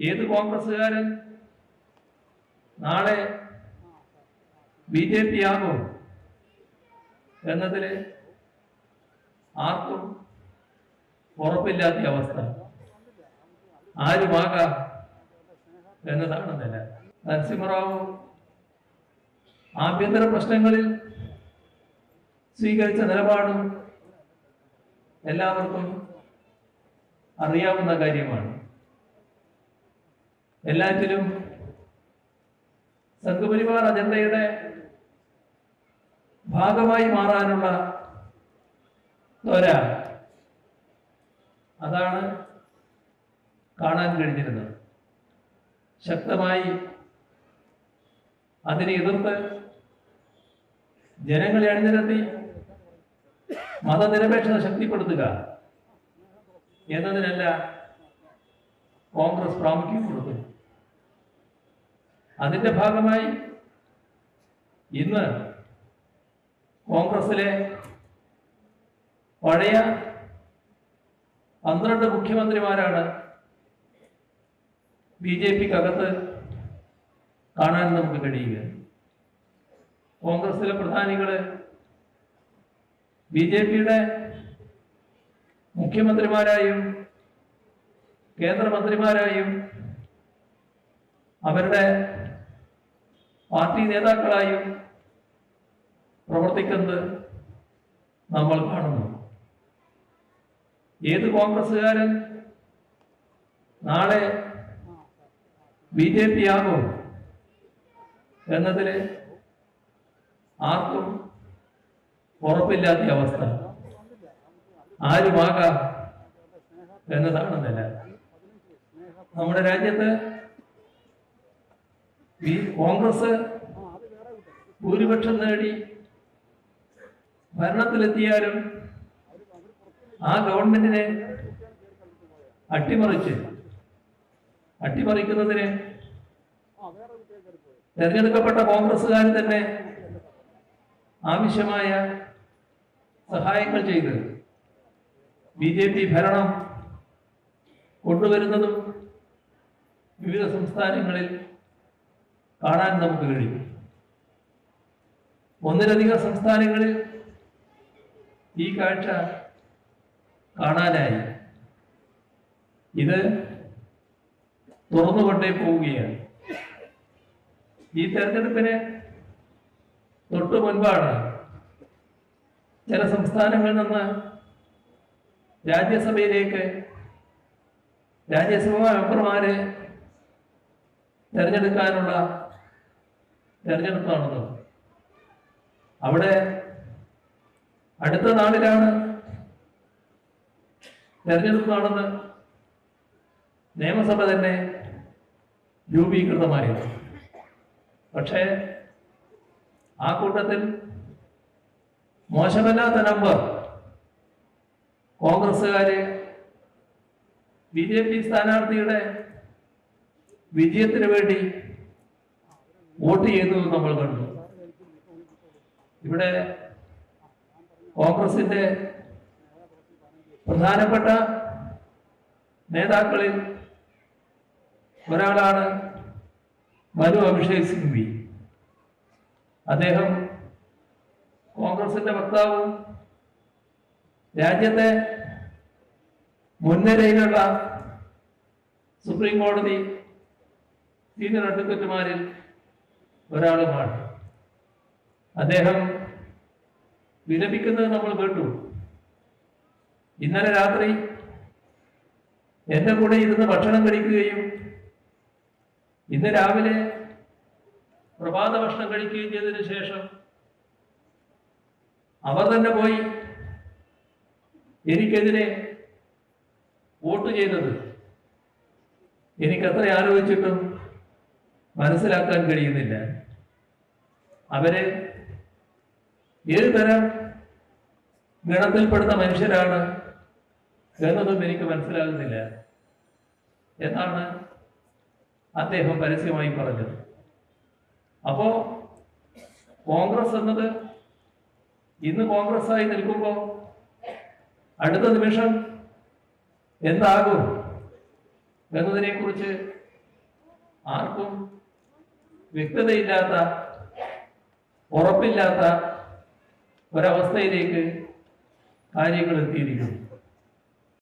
ഏത് കോൺഗ്രസ്സുകാരൻ? നാളെ B J P ആകും എന്നതിൽ ആർക്കും ഉറപ്പില്ലാത്ത അവസ്ഥ. ആരുമാകാം എന്നതാണ് നില. നരസിംഹറാവു ആഭ്യന്തര പ്രശ്നങ്ങളിൽ സ്വീകരിച്ച നിലപാടും എല്ലാവർക്കും അറിയാവുന്ന കാര്യമാണ്. എല്ലാറ്റിലും സംഘപരിവാർ അജണ്ടയുടെ ഭാഗമായി മാറാനുള്ള ത്വര അതാണ് കാണാൻ കഴിഞ്ഞിരുന്നത്. ശക്തമായി അതിനെ എതിർത്ത് ജനങ്ങളെ അണിനിരത്തി മതനിരപേക്ഷത ശക്തിപ്പെടുത്തുക എന്നതിനല്ല കോൺഗ്രസ് പ്രാമുഖ്യം കൊടുത്തു അതിന്റെ ഭാഗമായി ഇന്ന് കോൺഗ്രസിലെ പഴയ പന്ത്രണ്ട് മുഖ്യമന്ത്രിമാരാണ് ബി ജെ പിക്കകത്ത് കാണാൻ നമുക്ക് കഴിയുക. കോൺഗ്രസിലെ പ്രധാനികൾ ബി ജെ പിയുടെ മുഖ്യമന്ത്രിമാരായും കേന്ദ്രമന്ത്രിമാരായും അവരുടെ പാർട്ടി നേതാക്കളായും പ്രവർത്തിക്കുന്നത് നമ്മൾ കാണുന്നു. ഏത് കോൺഗ്രസ്സുകാരൻ നാളെ ബി ജെ പി ആകും എന്നതിൽ ആർക്കും ഉറപ്പില്ലാത്ത അവസ്ഥ. ആരുമാകാം എന്നതാണ് നില. നമ്മുടെ രാജ്യത്ത് കോൺഗ്രസ് ഭൂരിപക്ഷം നേടി ഭരണത്തിലെത്തിയാലും ആ ഗവൺമെന്റിനെ അട്ടിമറിച്ച് അട്ടിമറിക്കുന്നതിന് തെരഞ്ഞെടുക്കപ്പെട്ട കോൺഗ്രസ്സുകാർ തന്നെ ആവശ്യമായ സഹായങ്ങൾ ചെയ്ത് ബി ജെ പി ഭരണം കൊണ്ടുവരുന്നതും വിവിധ സംസ്ഥാനങ്ങളിൽ കാണാൻ നമുക്ക് കഴിയും. ഒന്നിലധികം സംസ്ഥാനങ്ങളിൽ ഈ കാഴ്ച കാണാനായി. ഇത് തുറന്നുകൊണ്ടേ പോവുകയാണ്. ഈ തെരഞ്ഞെടുപ്പിന് തൊട്ടു മുൻപാണ് ചില സംസ്ഥാനങ്ങളിൽ നിന്ന് രാജ്യസഭയിലേക്ക് രാജ്യസഭാ മെമ്പർമാരെ തെരഞ്ഞെടുക്കാനുള്ള തെരഞ്ഞെടുപ്പ് നടന്നത് അവിടെ അടുത്ത നാളിലാണ് തെരഞ്ഞെടുപ്പാണെന്ന് നിയമസഭ തന്നെ രൂപീകൃതമായത്. പക്ഷേ ആ കൂട്ടത്തിൽ മോശമല്ലാത്ത നമ്പർ കോൺഗ്രസ്സുകാര് ബി ജെ പി സ്ഥാനാർത്ഥിയുടെ വിജയത്തിന് വേണ്ടി വോട്ട് ചെയ്യുന്നത് നമ്മൾ കണ്ടു. ഇവിടെ കോൺഗ്രസിന്റെ പ്രധാനപ്പെട്ട നേതാക്കളിൽ ഒരാളാണ് മനു അഭിഷേക് സിംഗ്വി. അദ്ദേഹം കോൺഗ്രസിന്റെ വക്താവും രാജ്യത്തെ മുൻനിരയിലുള്ള സുപ്രീം കോടതി സീനിയർ അഡ്വക്കറ്റുമാരിൽ ഒരാളുമാണ് അദ്ദേഹം വിലപിക്കുന്നത് നമ്മൾ കേട്ടു. ഇന്നലെ രാത്രി എന്റെ കൂടെ ഇരുന്ന് ഭക്ഷണം കഴിക്കുകയും ഇന്ന് രാവിലെ പ്രഭാത ഭക്ഷണം കഴിക്കുകയും ചെയ്തതിനു ശേഷം അവർ തന്നെ പോയി എനിക്കെതിരെ വോട്ട് ചെയ്തത്. എനിക്കത്ര ആലോചിച്ചിട്ടും മനസ്സിലാക്കാൻ കഴിയുന്നില്ല. അവർ ഏത് തരം ഗണത്തിൽപ്പെടുന്ന മനുഷ്യരാണ് എന്നതും എനിക്ക് മനസ്സിലാകുന്നില്ല. എന്നാണ് അദ്ദേഹം പരസ്യമായി പറഞ്ഞത്. അപ്പോ കോൺഗ്രസ് എന്നത് ഇന്ന് കോൺഗ്രസ് ആയി നിൽക്കുമ്പോൾ അടുത്ത നിമിഷം എന്താകും എന്നതിനെ കുറിച്ച് ആർക്കും വ്യക്തതയില്ലാത്ത ഉറപ്പില്ലാത്ത ഒരവസ്ഥയിലേക്ക് കാര്യങ്ങൾ എത്തിയിരിക്കുന്നു.